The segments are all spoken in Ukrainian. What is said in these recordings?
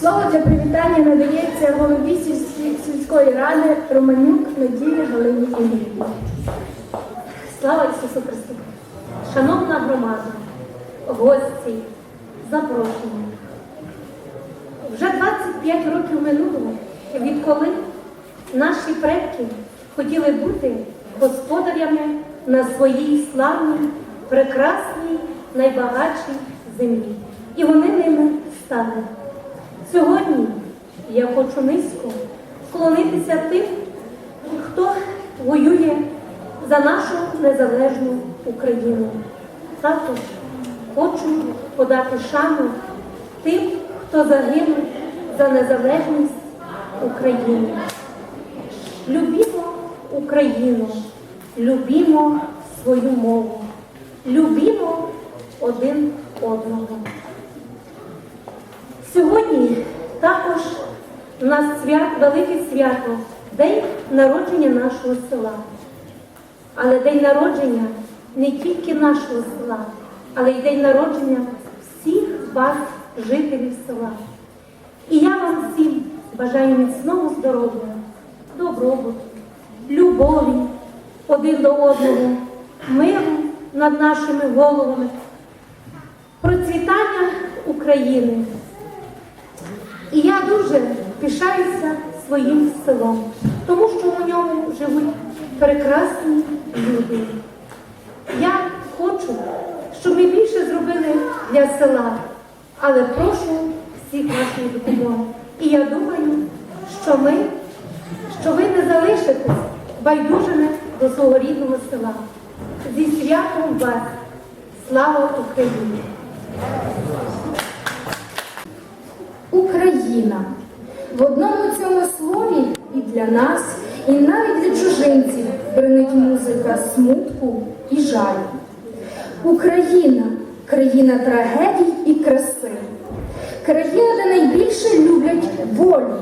Слово для привітання надається голові сільської ради Романюк Надії Галині Ігорівні. Слава Ісусу Христу! Шановна громада, гості, запрошені. Вже 25 років минуло, відколи наші предки хотіли бути господарями на своїй славній, прекрасній, найбагатшій землі. І вони ними стали. Сьогодні я хочу низько вклонитися тим, хто воює за нашу незалежну Україну. Також хочу подати шану тим, хто загинув за незалежність України. Любімо Україну, любімо свою мову, любімо один одного. Сьогодні також у нас свят, велике свято, день народження нашого села. Але день народження не тільки нашого села, але й день народження всіх вас, жителів села. І я вам всім бажаю міцного здоров'я, добробуту, любові один до одного, миру над нашими головами, процвітання України. І я дуже пишаюся своїм селом, тому що у ньому живуть прекрасні люди. Я хочу, щоб ми більше зробили для села, але прошу всіх вашої допомоги. І я думаю, що ми, що ви не залишитесь байдужими до свого рідного села. Зі святом вас! Слава Україні! Україна. В одному цьому слові і для нас, і навіть для чужинців бренить музика смутку і жалю. Україна країна трагедій і краси. Країна, де найбільше люблять волю,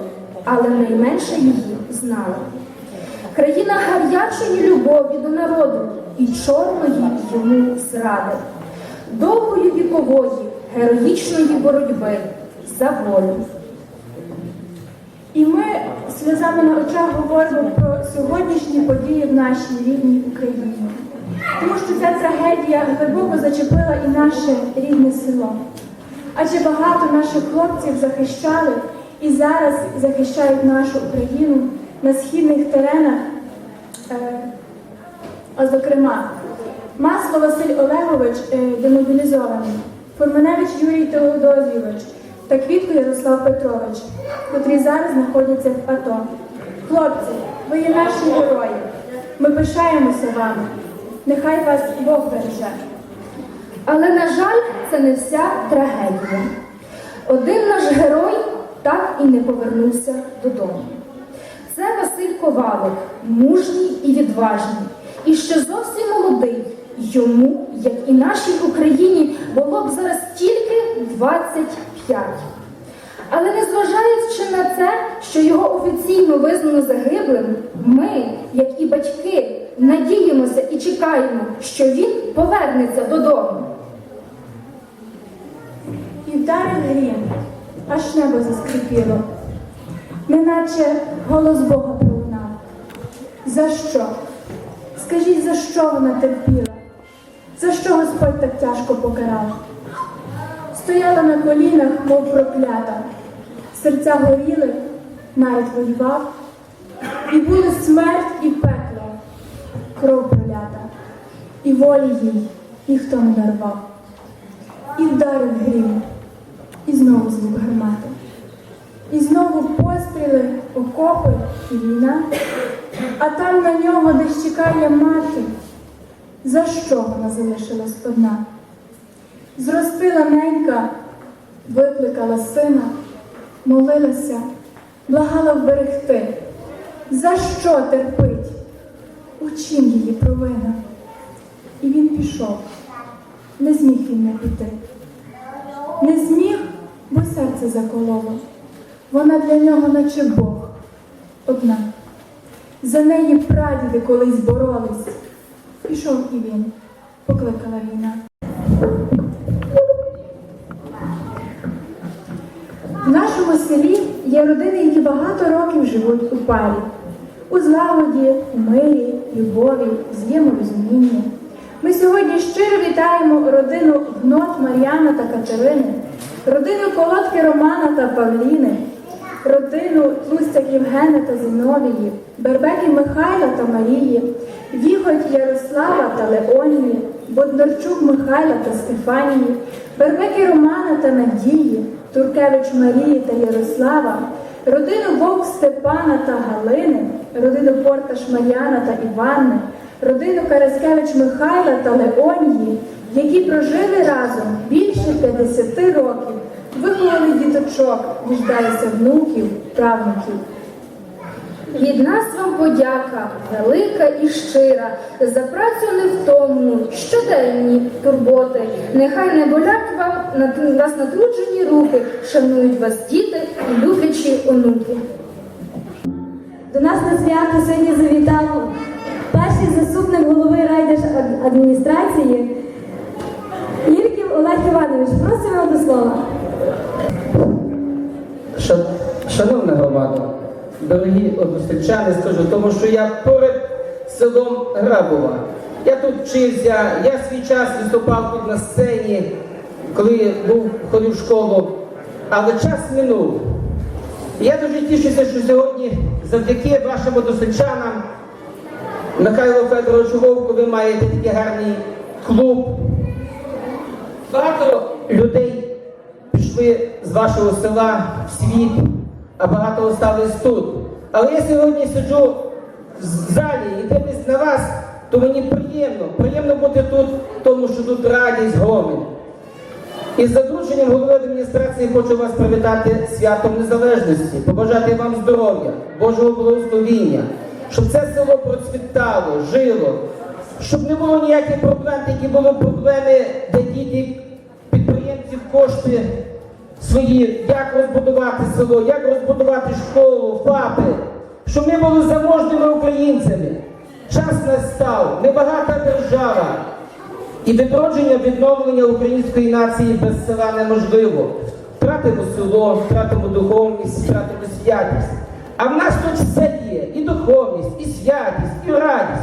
але найменше її знали. Країна гарячої любові до народу і чорної йому зради, довгої вікової героїчної боротьби за волю. І ми сльозами на очах говоримо про сьогоднішні події в нашій рідній Україні. Тому що ця трагедія глибоко зачепила і наше рідне село. Адже багато наших хлопців захищали і зараз захищають нашу Україну на східних теренах. Е, а зокрема, Масло Василь Олегович е, демобілізований, Форманевич Юрій Теодозійович та Квітко Ярослав Петрович, котрі зараз знаходяться в АТО. Хлопці, ви є наші герої. Ми пишаємося вами. Нехай вас Бог береже. Але, на жаль, це не вся трагедія. Один наш герой так і не повернувся додому. Це Василь Ковалик, мужній і відважний, і ще зовсім молодий. Йому, як і нашій Україні, було б зараз тільки 25. Але незважаючи на це, що його офіційно визнано загиблим, ми, як і батьки, надіємося і чекаємо, що він повернеться додому. І вдарив грім, аж небо заскрипіло, неначе голос Бога пролунав. За що? Скажіть, за що вона терпіла? За що Господь так тяжко покарав? Стояла на колінах, мов проклята, серця горіли, навіть воював, і були смерть і пекло, кров пролята, і волі їй ніхто не дарував. І вдарив грім, і знову звук гармати. І знову постріли, окопи і війна, а там на нього десь чекає мати. За що вона залишилась одна? Зростила ненька, викликала сина, молилася, благала вберегти. За що терпить? У чим її провина? І він пішов. Не зміг він не піти. Не зміг, бо серце закололо. Вона для нього, наче Бог, одна. За неї прадіди колись боролись. Пішов і він, покликала війна. В нашому селі є родини, які багато років живуть у парі, у злагоді, у мирі, любові, взаєморозумінні. Ми сьогодні щиро вітаємо родину Гнот Мар'яна та Катерини, родину Колодки Романа та Павліни, родину Тлустяк Євгена та Зіновії, Бербеків Михайла та Марії, Віхоть Ярослава та Леонії, Боднарчук Михайла та Стефанії, Бербеки Романа та Надії, Туркевич Марії та Ярослава, родину Вовк Степана та Галини, родину Порташ Мар'яна та Іванни, родину Караскевич Михайла та Леонії, які прожили разом більше 50 років, виховали діточок, діждалися внуків, правнуків. Від нас вам подяка, велика і щира, за працю невтомну, щоденні турботи. Нехай не болять вам вас натруджені руки, шанують вас діти і люблячі онуки. До нас на свято сьогодні завітав перший заступник голови райдержадміністрації Ірків Олег Іванович. Просимо до слова. Ша- Шановна громада, дорогі односельчани, скажу, тому що я поряд селом Грабова. Я тут вчився, я свій час виступав тут на сцені, коли був ходив в школу, але час минув. Я дуже тішуся, що сьогодні завдяки вашим односельчанам, Михайло Федоровичу Вовку, ви маєте такий гарний клуб. Багато людей пішли з вашого села в світ, а багато остались тут. Але я сьогодні сиджу в залі і дивлюсь на вас, то мені приємно. Приємно бути тут, тому що тут радість, гомін. І з задруженням голови адміністрації хочу вас привітати святом незалежності, побажати вам здоров'я, Божого благословіння, щоб це село процвітало, жило, щоб не було ніяких проблем, які були проблеми, де діти підприємців кошти свої, як розбудувати село, як розбудувати школу, ФАПи, щоб ми були заможними українцями. Час настав, небагата держава. І відродження, відновлення української нації без села неможливо. Втратимо село, втратимо духовність, втратимо святість. А в нас тут все є: і духовність, і святість, і радість.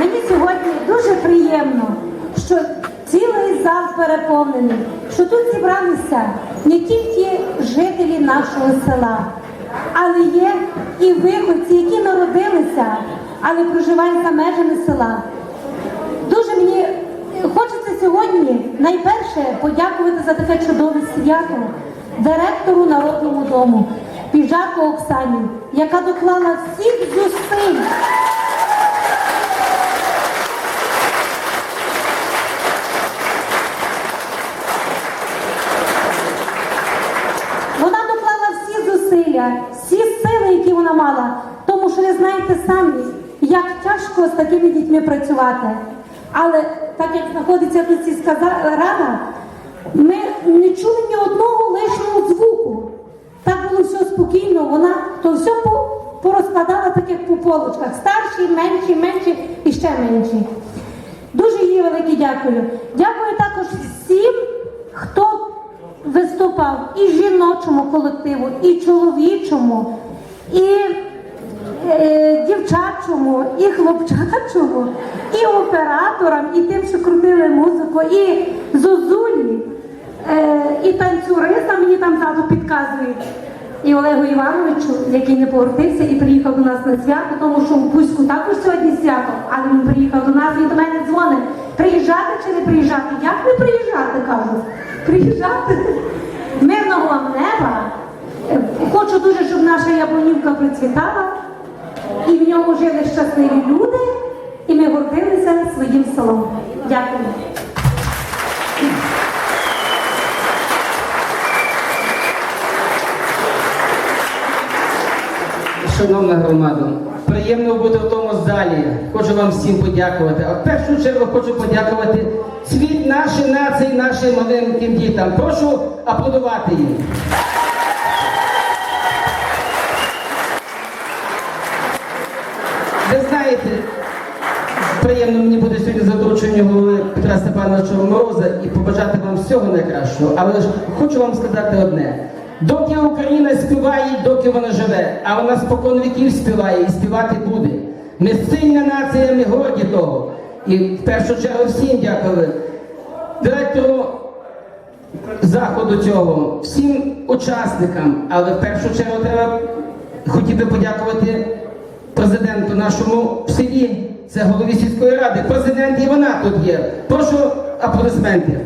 Мені сьогодні дуже приємно, що цілий зал переповнений, що тут зібралися не тільки жителі нашого села, але є і виходці, які народилися, але проживають за межами села. Дуже мені хочеться сьогодні найперше подякувати за таке чудове свято директору Народному дому Піджаку Оксані, яка доклала всіх зусиль. Вона доклала всі зусилля, всі сили, які вона мала, тому що ви знаєте самі, як тяжко з такими дітьми працювати. Але так як знаходиться тут сільська рада, ми не чули ні одного лишнього звуку. Так було все спокійно, вона то все порозкладала так, як по полочках. Старші, менші, менші і ще менші. Дуже їй велике дякую. Дякую також всім, хто виступав і жіночому колективу, і чоловічому, і е, дівчачому, і хлопчачому, і операторам, і тим, що крутили музику, і зозулі, е, і танцюристам мені там ззаду підказують. І Олегу Івановичу, який не повертився і приїхав до нас на свято, тому що в Бузьку також сьогодні свято, але він приїхав до нас, він до мене дзвонить. Приїжджати чи не приїжджати? Як не приїжджати, кажу? Приїжджати. Мирного вам неба. Е, Хочу дуже, щоб наша яблунівка процвітала, і в ньому жили щасливі люди, і ми гордилися своїм селом. Дякую. Шановна громада, приємно бути в тому залі. Хочу вам всім подякувати. А в першу чергу хочу подякувати світ нашій нації, нашим маленьким дітям. Прошу аплодувати їм. Ви знаєте, приємно мені буде сьогодні за доручення голови Петра Степановича Мороза і побажати вам всього найкращого. Але ж хочу вам сказати одне. Доки Україна співає, доки вона живе, а вона спокон віків співає і співати буде. Ми сильна нація, ми горді того. І в першу чергу всім дякую. Директору заходу цього, всім учасникам, але в першу чергу треба хотів би подякувати президенту нашому в селі. Це голові сільської ради. Президент і вона тут є. Прошу аплодисменти.